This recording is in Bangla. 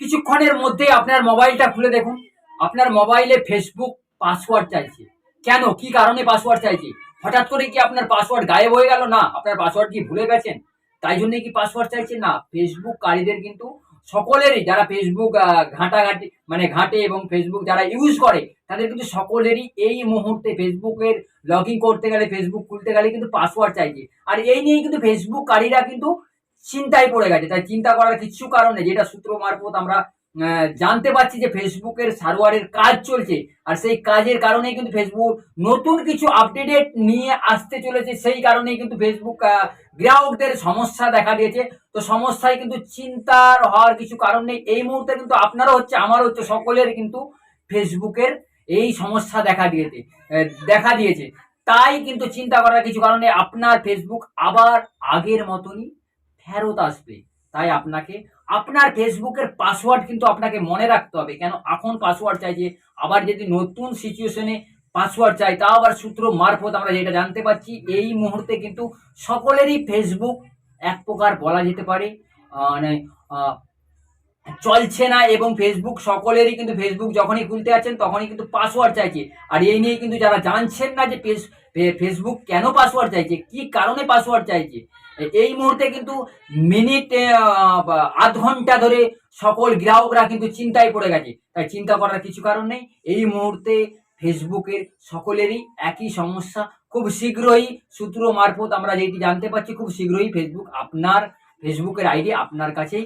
কিছুক্ষণের মধ্যে আপনার মোবাইলটা খুলে দেখুন। আপনার মোবাইলে ফেসবুক পাসওয়ার্ড চাইছে। কেন? কি কারণে পাসওয়ার্ড চাইছে? হঠাৎ করে কি আপনার পাসওয়ার্ড গায়েব হয়ে গেল? না, আপনার পাসওয়ার্ড কি ভুলে গেছেন? তাই জন্যই কি পাসওয়ার্ড চাইছে? না ফেসবুক কারীদের কিন্তু সকলেরই, যারা ফেসবুক ঘাঁটাঘাঁটি মানে ঘাঁটে এবং ফেসবুক যারা ইউজ করে, তাদের কিন্তু সকলেরই এই মুহূর্তে ফেসবুকের লগ করতে গেলে ফেসবুক খুলতে গেলে কিন্তু পাসওয়ার্ড চাইছে। আর এই নিয়েই কিন্তু ফেসবুক কারীরা কিন্তু চিন্তায় পড়ে গেছে। তাই চিন্তা করার কিছু কারণ নেই। যেটা সূত্র মারফত আমরা জানতে পারছি যে ফেসবুকের সার্ভারের কাজ চলছে। আর সেই কাজের কারণেই কিন্তু ফেসবুক নতুন কিছু আপডেট নিয়ে আসতে চলেছে। সেই কারণেই কিন্তু ফেসবুক গ্রাহকদের সমস্যা দেখা দিয়েছে। তো সমস্যায় কিন্তু চিন্তার হওয়ার কিছু কারণ নেই। এই মুহূর্তে কিন্তু আপনারও হচ্ছে, আমারও হচ্ছে, সকলের কিন্তু ফেসবুকের এই সমস্যা দেখা দিয়েছে দেখা দিয়েছে। তাই কিন্তু চিন্তা করার কিছু কারণে আপনার ফেসবুক আবার আগের মতনই ফেরত আসবে। তাই আপনাকে, আপনার ফেসবুকের পাসওয়ার্ড কিন্তু আপনাকে মনে রাখতে হবে। কেন? এখন পাসওয়ার্ড চাইছে আবার যদি নতুন সিচুয়েশনে পাসওয়ার্ড চাই তা আবার সূত্র মারফত আমরা যেটা জানতে পারছি, এই মুহূর্তে কিন্তু সকলেরই ফেসবুক এক প্রকার বলা যেতে পারে। মানে চলছে না এবং ফেসবুক সকলেরই কিন্তু ফেসবুক যখনই খুলতে আছেন তখনই কিন্তু পাসওয়ার্ড চাইছে। আর এই নিয়ে কিন্তু যারা জানছেন না যে ফেস- ফেসবুক কেন পাসওয়ার্ড চাইছে, কি কারণে পাসওয়ার্ড চাইছে, এই মুহূর্তে কিন্তু মিনিট আধ ঘণ্টা ধরে সকল গ্রাহকরা কিন্তু চিন্তায় পড়ে গেছে। তাই চিন্তা করার কিছু কারণ নেই। এই মুহূর্তে ফেসবুকের সকলেরই একই সমস্যা। খুব শীঘ্রই সূত্র মারফত আমরা যেটি জানতে পারছি, খুব শীঘ্রই ফেসবুক আপনার ফেসবুকের আইডি আপনার কাছেই